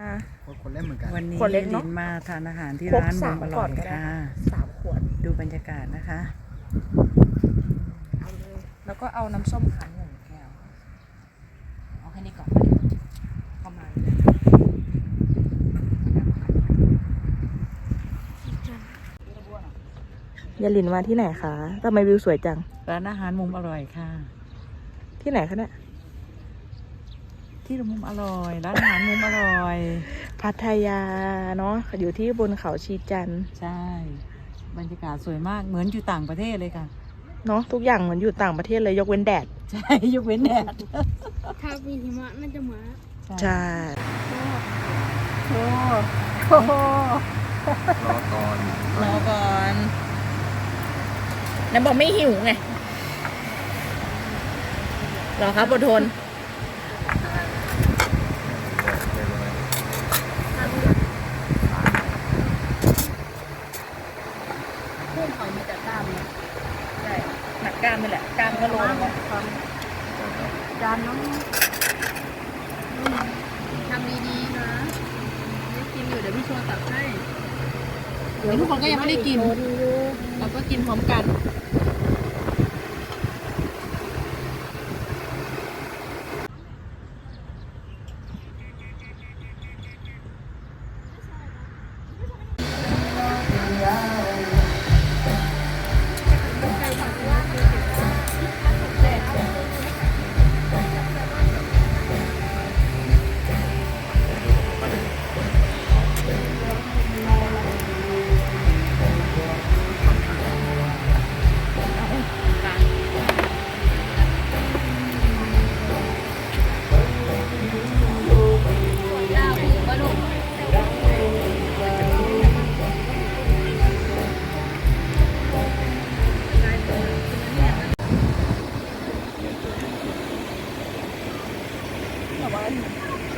อ่าคนคนเล่นเหมือนกัน วันนี้ขวดเล็กเนอะลินมาทานอาหารที่ครบร้านสามุมมอก่ร่ออนยก็ได้ค่ะสามขวดดูบรรยากาศนะคะ เอาเลยแล้วก็เอาน้ำส้มคั้นหนึ่งแก้วเอาแค่นี้ก่อนประมาณนี้ยาลินมาที่ไหนคะทำไมวิวสวยจัง ร้านอาหารมุมอร่อยค่ะ ที่ไหนคะเนี่ย ที่มุมอร่อย ร้านอาหารมุมอร่อย พัทยาเนาะอยู่ที่บนเขาชีจันทร์ใช่ บรรยากาศสวยมากเหมือนอยู่ต่างประเทศเลยค่ะ เนาะทุกอย่างเหมือนอยู่ต่างประเทศเลยยกเว้นแดด ใช่ยกเว้นแดดถ้ามีหิมะมันจะเหมือนใช่โอ้โหรอก่อนรอก่อนแล้วบอกไม่หิวไงรอครับอดทน พุ่งหอยมีแต่กล้ามนะ ใช่หนั กกล้ามนี่แหละกล้ามก็โลนึงแล้วจานน้องทำดีๆนะไม่กินอยู่เดี๋ยวพี่ชวนตักให้เดี๋ยวทุกคนก็ยังไม่ได้กิน เราก็กินพร้อมกัน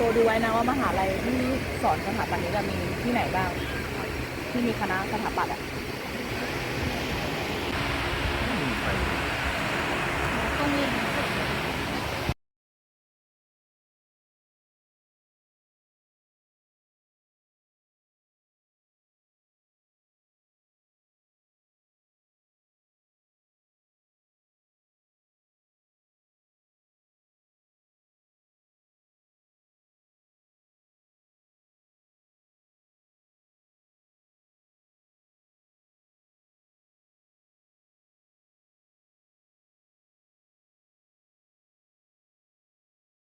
โชว์ดูไว้นะว่ามหาลัยที่สอนสถาปัตย์นี้จะมีที่ไหนบ้าง ที่มีคณะสถาปัตย์อะ